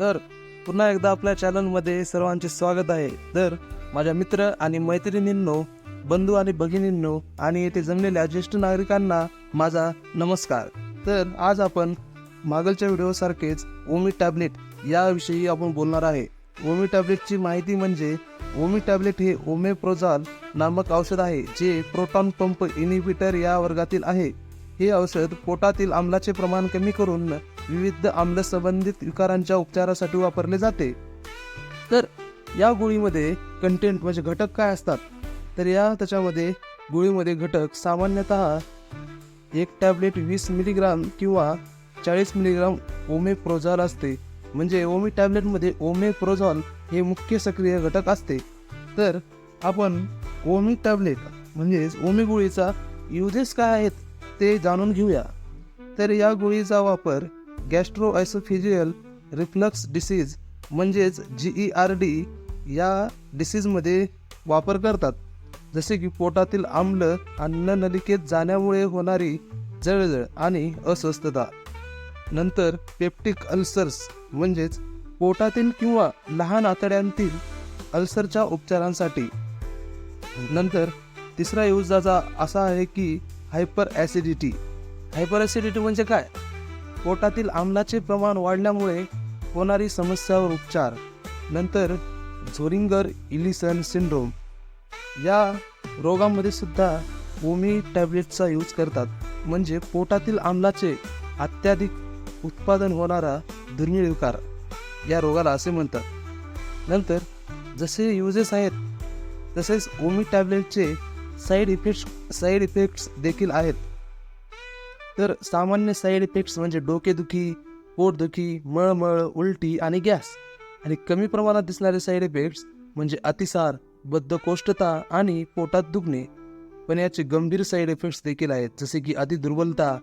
तर पुन्हा एकदा आपल्या चॅनलमध्ये सर्वांचे स्वागत आहे. तर माझ्या मित्र आणि मैत्रिणींनो बंधू आणि भगिनींनो आणि येथे जमलेल्या ज्येष्ठ नागरिकांना माझा नमस्कार. तर आज आपण मागलच्या व्हिडिओसारखेच ओमी टॅबलेट याविषयी आपण बोलणार आहे. ओमी टॅबलेटची माहिती म्हणजे ओमी टॅबलेट हे ओमेप्रोझॉल नामक औषध आहे जे प्रोटॉन पंप इनिबिटर या वर्गातील आहे. हे औषध पोटातील आम्लाचे प्रमाण कमी करून विविध आम्ल संबंधित विकारांच्या उपचारासाठी वापरले जाते. तर या गोळीमध्ये कंटेंट म्हणजे घटक काय असतात? तर या त्याच्यामध्ये गोळीमध्ये घटक सामान्यतः एक टॅबलेट वीस मिलीग्राम किंवा चाळीस मिलीग्राम ओमेप्रोझॉल असते. म्हणजे ओमी टॅबलेटमध्ये ओमेप्रोझॉल हे मुख्य सक्रिय घटक असते. तर आपण ओमी टॅबलेट म्हणजेच ओमी गोळीचा युजेस काय आहेत? ते जाणून घेऊया. तर या गोळीचा वापर गॅस्ट्रोआयसोफिजियल रिफ्लक्स डिसीज म्हणजेच जी ई आर डी या डिसीजमध्ये वापर करतात. जसे की पोटातील आम्ल अन्ननलिकेत जाण्यामुळे होणारी जळजळ आणि अस्वस्थता. नंतर पेप्टिक अल्सर्स म्हणजेच पोटातील किंवा लहान आतड्यांतील अल्सरच्या उपचारांसाठी. नंतर तिसरा युजाचा असा आहे की हायपर ॲसिडिटी. हायपर ॲसिडिटी म्हणजे काय? पोटातील आम्लाचे प्रमाण वाढल्यामुळे होणारी समस्यावर उपचार. नंतर झोरिंगर इलिसन सिंड्रोम. या रोगामध्ये सुद्धा ओमी टॅबलेटचा यूज करतात. म्हणजे पोटातील आम्लाचे अत्याधिक उत्पादन होणारा दुर्मिळ विकार. या रोगाला असे म्हणतात. नंतर जसे युजेस आहेत तसेच ओमी टॅबलेटचे साईड इफेक्ट्स साईड इफेक्ट्स देखील आहेत. तर सामान्य साईड इफेक्ट्स म्हणजे डोकेदुखी पोटदुखी मळमळ उलटी आणि गॅस. आणि कमी प्रमाणात दिसणारे साईड इफेक्ट्स म्हणजे अतिसार बद्धकोष्ठता आणि पोटात दुखणे. पण याचे गंभीर साईड इफेक्ट्स देखील आहेत जसे की अतिदुर्बलता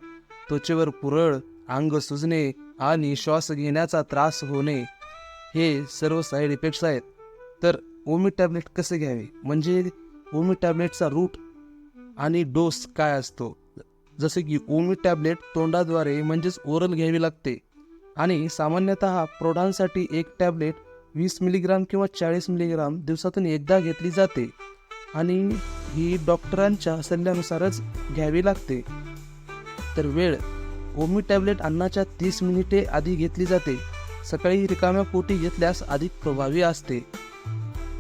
त्वचेवर पुरळ अंग सुजणे आणि श्वास घेण्याचा त्रास होणे. हे सर्व साईड इफेक्ट्स आहेत. तर ओमी टॅबलेट कसे घ्यावे? म्हणजे ओमी टॅबलेटचा रूट आणि डोस काय असतो? जसे की ओमी टॅबलेट तोंडाद्वारे म्हणजेच ओरल घ्यावी लागते आणि सामान्यतः प्रौढांसाठी एक टॅबलेट वीस मिलीग्राम किंवा चाळीस मिलीग्राम दिवसातून एकदा घेतली जाते आणि ही डॉक्टरांच्या सल्ल्यानुसारच घ्यावी लागते. तर वेळ ओमी टॅबलेट अन्नाच्या तीस मिनिटे आधी घेतली जाते. सकाळी रिकाम्या पोटी घेतल्यास अधिक प्रभावी असते.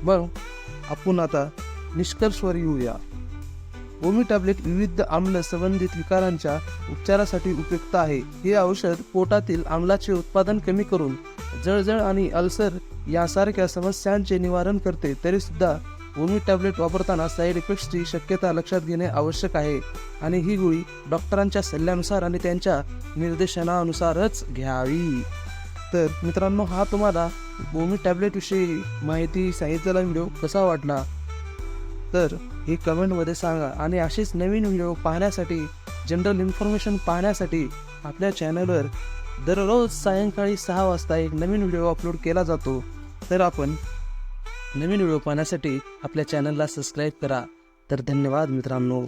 मग आपण आता निष्कर्षवर येऊया. ओमी टॅबलेट विविध आम्ल संबंधित विकारांच्या उपचारासाठी उपयुक्त आहे. हे औषध पोटातील आम्लाचे उत्पादन कमी करून जळजळ आणि अल्सर यासारख्या समस्यांचे निवारण करते तरी सुद्धा ओमी टॅबलेट वापरताना साईड इफेक्ट्सची शक्यता लक्षात घेणे आवश्यक आहे. आणि ही गोळी डॉक्टरांच्या सल्ल्यानुसार आणि त्यांच्या निर्देशनानुसारच घ्यावी. तर मित्रांनो हा तुम्हाला ओमी टॅबलेटविषयी माहिती सांगितलेला व्हिडिओ कसा वाटला? तर हे कमेंटमध्ये सांगा आणि असेच नवीन व्हिडिओ पाहण्यासाठी जनरल इन्फॉर्मेशन पाहण्यासाठी आपल्या चॅनलवर दररोज सायंकाळी सहा वाजता एक नवीन व्हिडिओ अपलोड केला जातो. तर आपण नवीन व्हिडिओ पाहण्यासाठी आपल्या चॅनलला सबस्क्राईब करा. तर धन्यवाद मित्रांनो.